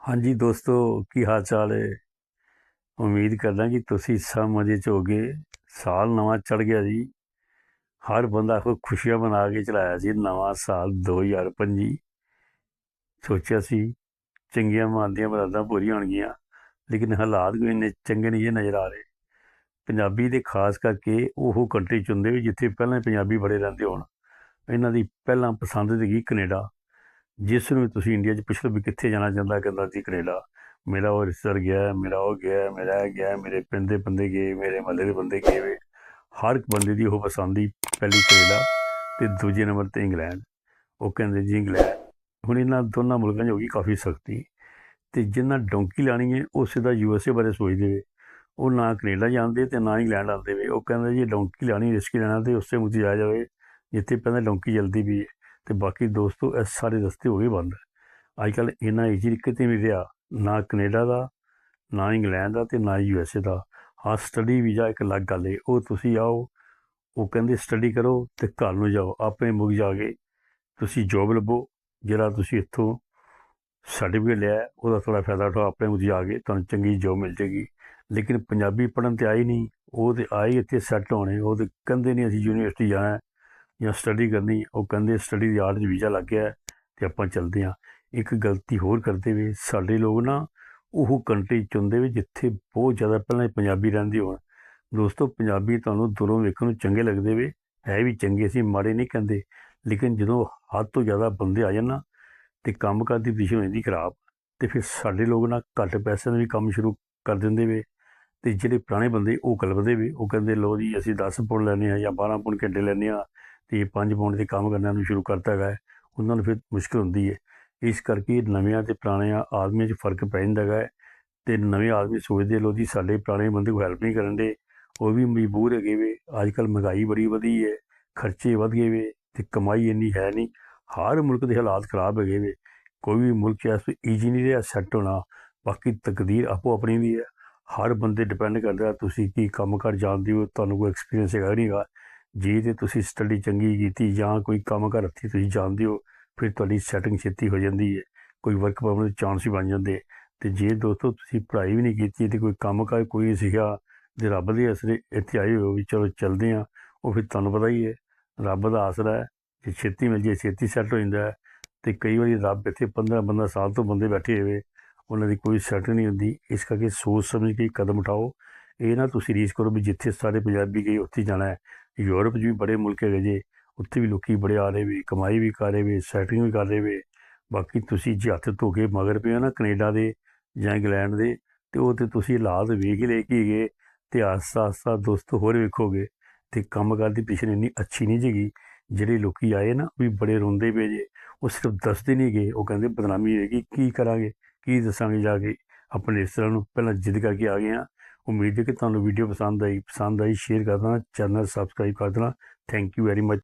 ਹਾਂਜੀ ਦੋਸਤੋ, ਕੀ ਹਾਲ ਚਾਲ ਹੈ ਉਮੀਦ ਕਰਦਾ ਕਿ ਤੁਸੀਂ ਸਭ ਮਜ਼ੇ 'ਚ ਹੋਗੇ। ਸਾਲ ਨਵਾਂ ਚੜ ਗਿਆ ਜੀ। ਹਰ ਬੰਦਾ ਕੋਈ ਖੁਸ਼ੀਆਂ ਮਨਾ ਕੇ ਚਲਾਇਆ ਸੀ, ਨਵਾਂ ਸਾਲ 2025 ਸੋਚਿਆ ਸੀ ਚੰਗੀਆਂ ਮੰਨਦੀਆਂ ਬਰਾਦਾਂ ਪੂਰੀਆਂ ਹੋਣਗੀਆਂ, ਲੇਕਿਨ ਹਾਲਾਤ ਕੋਈ ਇੰਨੇ ਚੰਗੇ ਨਹੀਂ ਇਹ ਨਜ਼ਰ ਆ ਰਹੇ। ਪੰਜਾਬੀ ਦੇ ਖਾਸ ਕਰਕੇ ਉਹ ਕੰਟਰੀ ਚੁੰਦੇ ਵੀ ਜਿੱਥੇ ਪਹਿਲਾਂ ਪੰਜਾਬੀ ਬੜੇ ਰਹਿੰਦੇ ਹੋਣ। ਇਹਨਾਂ ਦੀ ਪਹਿਲਾਂ ਪਸੰਦ ਸੀਗੀ ਕੈਨੇਡਾ। ਜਿਸ ਨੂੰ ਵੀ ਤੁਸੀਂ ਇੰਡੀਆ 'ਚ ਪੁੱਛ ਲਓ ਵੀ ਕਿੱਥੇ ਜਾਣਾ ਚਾਹੁੰਦਾ ਕਹਿੰਦਾ ਜੀ ਕੈਨੇਡਾ ਮੇਰਾ ਉਹ ਰਿਸ਼ਤੇਦਾਰ ਗਿਆ, ਮੇਰਾ ਉਹ ਗਿਆ, ਮੇਰਾ ਇਹ ਗਿਆ, ਮੇਰੇ ਪਿੰਡ ਦੇ ਬੰਦੇ ਗਏ, ਮੇਰੇ ਮਹੱਲੇ ਦੇ ਬੰਦੇ ਗਏ ਹਰ ਇੱਕ ਬੰਦੇ ਦੀ ਉਹ ਪਸੰਦ ਹੀ ਪਹਿਲੀ ਕੈਨੇਡਾ ਤੇ ਦੂਜੇ ਨੰਬਰ ਤੇ ਇੰਗਲੈਂਡ। ਉਹ ਕਹਿੰਦੇ ਜੀ ਇੰਗਲੈਂਡ। ਹੁਣ ਇਹਨਾਂ ਦੋਨਾਂ ਮੁਲਕਾਂ 'ਚ ਹੋ ਗਈ ਕਾਫੀ ਸਖਤੀ ਤੇ ਜਿਨ੍ਹਾਂ ਡੋਂਕੀ ਲਾਣੀ ਹੈ ਉਹ ਸਿੱਧਾ ਯੂਐਸਏ ਬਾਰੇ ਸੋਚਦੇ ਵੇ। ਉਹ ਨਾ ਕੈਨੇਡਾ ਜਾਂਦੇ ਤੇ ਨਾ ਇੰਗਲੈਂਡ ਆਉਂਦੇ ਵੇ। ਉਹ ਕਹਿੰਦੇ ਜੀ ਡੋਂਕੀ ਲਾਣੀ, ਰਿਸਕੀ ਲੈਣਾ ਤੇ ਉਸੇ ਮੁੱਤੇ ਆ ਜਾਵੇ, ਜਿੱਥੇ ਪਹਿਲਾਂ ਡੋਂਕੀ ਜਲਦੀ ਵੀ ਹੈ ਤੇ ਬਾਕੀ ਦੋਸਤੋ, ਇਹ ਸਾਰੇ ਰਸਤੇ ਹੋ ਗਏ ਬੰਦ। ਅੱਜ ਕੱਲ ਇੰਨਾ ਈਜ਼ੀ ਕਿਤੇ ਨਹੀਂ ਰਿਹਾ, ਨਾ ਕੈਨੇਡਾ ਦਾ, ਨਾ ਇੰਗਲੈਂਡ ਦਾ ਤੇ ਨਾ ਯੂਐਸਏ ਦਾ। ਹਾਂ ਸਟੱਡੀ ਵੀਜ਼ਾ ਇੱਕ ਅਲੱਗ ਗੱਲ ਏ, ਉਹ ਤੁਸੀਂ ਆਓ, ਉਹ ਕਹਿੰਦੇ ਸਟੱਡੀ ਕਰੋ ਤੇ ਘਰ ਨੂੰ ਜਾਓ ਆਪਣੇ ਮੁੱਕ ਜਾ ਕੇ ਤੁਸੀਂ ਜੋਬ ਲੱਭੋ, ਜਿਹੜਾ ਤੁਸੀਂ ਇੱਥੋਂ ਸਰਟੀਫਿਕੇਟ ਲਿਆ, ਉਹਦਾ ਥੋੜਾ ਫਾਇਦਾ ਉਠਾਓ ਆਪਣੇ ਮੁੱਕ ਜਾ ਕੇ ਤੁਹਾਨੂੰ ਚੰਗੀ ਜੋਬ ਮਿਲ ਜੇਗੀ ਲੇਕਿਨ ਪੰਜਾਬੀ ਪੜ੍ਹਨ ਤੇ ਆਈ ਨਹੀਂ, ਉਹ ਤੇ ਆਏ ਇੱਥੇ ਸੈੱਟ ਹੋਣੇ, ਉਹ ਤੇ ਕਹਿੰਦੇ ਨਹੀਂ ਅਸੀਂ ਯੂਨੀਵਰਸਿਟੀ ਜਾਣਾ। ਜਾਂ ਸਟੱਡੀ ਕਰਨੀ, ਉਹ ਕਹਿੰਦੇ ਸਟੱਡੀ ਦੀ ਆੜ 'ਚ ਵੀਜ਼ਾ ਲੱਗ ਗਿਆ ਹੈ ਤੇ ਆਪਾਂ ਚੱਲਦੇ ਹਾਂ। ਇੱਕ ਗਲਤੀ ਹੋਰ ਕਰਦੇ ਵੇ, ਸਾਡੇ ਲੋਕ ਨਾ ਉਹ ਕੰਟਰੀ ਚੁਣਦੇ ਵੇ ਜਿੱਥੇ ਬਹੁਤ ਜ਼ਿਆਦਾ ਪਹਿਲਾਂ ਪੰਜਾਬੀ ਰਹਿੰਦੇ ਹੋਣ। ਦੋਸਤੋ, ਪੰਜਾਬੀ ਤੁਹਾਨੂੰ ਦੂਰੋਂ ਵੇਖਣ ਨੂੰ ਚੰਗੇ ਲੱਗਦੇ ਵੇ, ਹੈ ਵੀ ਚੰਗੇ ਸੀ ਮਾੜੇ ਨਹੀਂ ਕਹਿੰਦੇ। ਲੇਕਿਨ ਜਦੋਂ ਹੱਦ ਤੋਂ ਜ਼ਿਆਦਾ ਬੰਦੇ ਆ ਜਾਣ ਨਾ, ਤੇ ਕੰਮ ਕਾਰ ਦੀ ਦਿਸ਼ਾ ਹੋ ਜਾਂਦੀ ਖਰਾਬ, ਤੇ ਫਿਰ ਸਾਡੇ ਲੋਕ ਨਾ ਘੱਟ ਪੈਸਿਆਂ ਦੇ ਵੀ ਕੰਮ ਸ਼ੁਰੂ ਕਰ ਦਿੰਦੇ ਵੇ। ਤੇ ਜਿਹੜੇ ਪੁਰਾਣੇ ਬੰਦੇ ਉਹ ਕਲਪਦੇ ਵੇ, ਉਹ ਕਹਿੰਦੇ ਲੋ ਜੀ, ਅਸੀਂ 10 ਪੁੰਡ ਲੈਣੇ ਆ ਜਾਂ 12 ਪੁੰਡ ਘੰਟੇ ਲੈਣੇ ਆ ਤੇ 5 ਪੁੰਡ ਦੇ ਕੰਮ ਕਰਨਾ ਨੂੰ ਸ਼ੁਰੂ ਕਰਤਾ ਹੈਗਾ ਹੈ। ਉਹਨਾਂ ਨੂੰ ਫਿਰ ਮੁਸ਼ਕਲ ਹੁੰਦੀ ਹੈ। ਇਸ ਕਰਕੇ ਨਵਿਆਂ ਤੇ ਪੁਰਾਣਿਆਂ ਆਦਮੀਆਂ 'ਚ ਫ਼ਰਕ ਪੈ ਜਾਂਦਾ ਹੈਗਾ ਹੈ ਤੇ ਨਵੇਂ ਆਦਮੀ ਸੋਚਦੇ ਲੋ ਜੀ, ਸਾਡੇ ਪੁਰਾਣੇ ਬੰਦੇ ਕੋਈ ਹੈਲਪ ਨਹੀਂ ਕਰਨ ਦੇ। ਉਹ ਵੀ ਮਜਬੂਰ ਹੈਗੇ ਵੇ। ਅੱਜ ਕੱਲ ਮਹਿੰਗਾਈ ਬੜੀ ਵਧੀ ਹੈ, ਖਰਚੇ ਵਧ ਗਏ ਵੇ ਤੇ ਕਮਾਈ ਇੰਨੀ ਹੈ ਨਹੀਂ। ਹਰ ਮੁਲਕ ਦੇ ਹਾਲਾਤ ਖਰਾਬ ਹੈਗੇ ਵੇ। ਕੋਈ ਵੀ ਮੁਲਕ ਐਸ ਈਜੀ ਨਹੀਂ ਰਿਹਾ ਸੈੱਟ ਹੋਣਾ। ਬਾਕੀ ਤਕਦੀਰ ਆਪੋ ਆਪਣੀ ਦੀ ਹੈ। ਹਰ ਬੰਦੇ ਡਿਪੈਂਡ ਕਰਦਾ ਤੁਸੀਂ ਕੀ ਕੰਮ ਕਰ ਜਾਣਦੇ ਹੋ, ਤੁਹਾਨੂੰ ਕੋਈ ਐਕਸਪੀਰੀਅੰਸ ਹੈਗਾ ਨਹੀਂਗਾ ਜੇ ਤੇ ਤੁਸੀਂ ਸਟੱਡੀ ਚੰਗੀ ਕੀਤੀ ਜਾਂ ਕੋਈ ਕੰਮ ਕਰ ਹੱਥੀਂ ਤੁਸੀਂ ਜਾਣਦੇ ਹੋ, ਫਿਰ ਤੁਹਾਡੀ ਸੈਟਿੰਗ ਛੇਤੀ ਹੋ ਜਾਂਦੀ ਹੈ, ਕੋਈ ਵਰਕ ਪਰਮਿਟ ਦੇ ਚਾਂਸ ਵੀ ਬਣ ਜਾਂਦੇ ਤੇ ਜੇ ਦੋਸਤੋ ਤੁਸੀਂ ਪੜ੍ਹਾਈ ਵੀ ਨਹੀਂ ਕੀਤੀ ਤੇ ਕੋਈ ਕੰਮ ਕਰ ਕੋਈ ਨਹੀਂ ਸਿੱਖਿਆ ਜੇ ਰੱਬ ਦੇ ਅਸਰੇ ਇੱਥੇ ਆਏ ਹੋ ਵੀ ਚਲੋ ਚੱਲਦੇ ਆ ਉਹ ਫਿਰ ਤੁਹਾਨੂੰ ਪਤਾ ਹੀ ਹੈ, ਰੱਬ ਦਾ ਆਸਰਾ ਹੈ, ਜੇ ਛੇਤੀ ਮਿਲ ਜੇ ਛੇਤੀ ਸੈੱਟ ਹੋ ਜਾਂਦਾ ਹੈ, ਤੇ ਕਈ ਵਾਰੀ ਰੱਬ ਇੱਥੇ 15 15 ਸਾਲ ਤੋਂ ਬੰਦੇ ਬੈਠੇ ਹੋਵੇ ਉਹਨਾਂ ਦੀ ਕੋਈ ਸੈਟ ਨਹੀਂ ਹੁੰਦੀ, ਇਸ ਕਰਕੇ ਸੋਚ ਸਮਝ ਕੇ ਕਦਮ ਉਠਾਓ, ਇਹ ਨਾ ਤੁਸੀਂ ਰੀਸ ਕਰੋ ਵੀ ਜਿੱਥੇ ਸਾਰੇ ਪੰਜਾਬੀ ਗਏ, ਉੱਥੇ ਹੀ ਜਾਣਾ ਹੈ ਯੂਰਪ 'ਚ ਵੀ ਬੜੇ ਮੁਲਕ ਹੈਗੇ ਜੇ, ਉੱਥੇ ਵੀ ਲੋਕੀ ਬੜੇ ਆ ਰਹੇ ਵੀ, ਕਮਾਈ ਵੀ ਕਰ ਰਹੇ ਵੀ ਸੈਟਿੰਗ ਵੀ ਕਰ ਰਹੇ ਵੀ। ਬਾਕੀ ਤੁਸੀਂ ਜੇ ਹੱਥ ਧੋ ਕੇ ਮਗਰ ਪਏ ਹੋ ਨਾ ਕੈਨੇਡਾ ਦੇ ਜਾਂ ਇੰਗਲੈਂਡ ਦੇ, ਤੇ ਉਹ ਤੇ ਤੁਸੀਂ ਹਾਲਾਤ ਵੇਖ ਹੀ ਲੈ ਕੇ ਗਏ ਤੇ ਆਸਤਾ ਆਸਤਾ ਦੋਸਤ ਹੋਰ ਵੇਖੋਗੇ, ਤੇ ਕੰਮ ਕਰਦੀ ਪਿਛਲੇ ਇੰਨੀ ਅੱਛੀ ਨਹੀਂ ਜੀਗੀ ਜਿਹੜੇ ਲੋਕੀ ਆਏ ਨਾ ਵੀ ਬੜੇ ਰੋਂਦੇ ਪਏ ਜੇ, ਉਹ ਸਿਰਫ ਦੱਸਦੇ ਨਹੀਂ ਗਏ, ਉਹ ਕਹਿੰਦੇ ਬਦਨਾਮੀ ਹੋਏਗੀ, ਕੀ ਕਰਾਂਗੇ, ਕੀ ਦੱਸਾਂਗੇ ਜਾ ਕੇ, ਆਪਣੇ ਇਸ ਤਰ੍ਹਾਂ ਨੂੰ ਪਹਿਲਾਂ ਜਿੱਦ ਕਰਕੇ ਆ ਗਏ ਆ ਉਮੀਦ ਹੈ ਕਿ ਤੁਹਾਨੂੰ ਵੀਡੀਓ ਪਸੰਦ ਆਈ ਪਸੰਦ ਆਈ ਸ਼ੇਅਰ ਕਰ ਦੇਣਾ ਚੈਨਲ ਸਬਸਕ੍ਰਾਈਬ ਕਰ ਦੇਣਾ। Thank you very much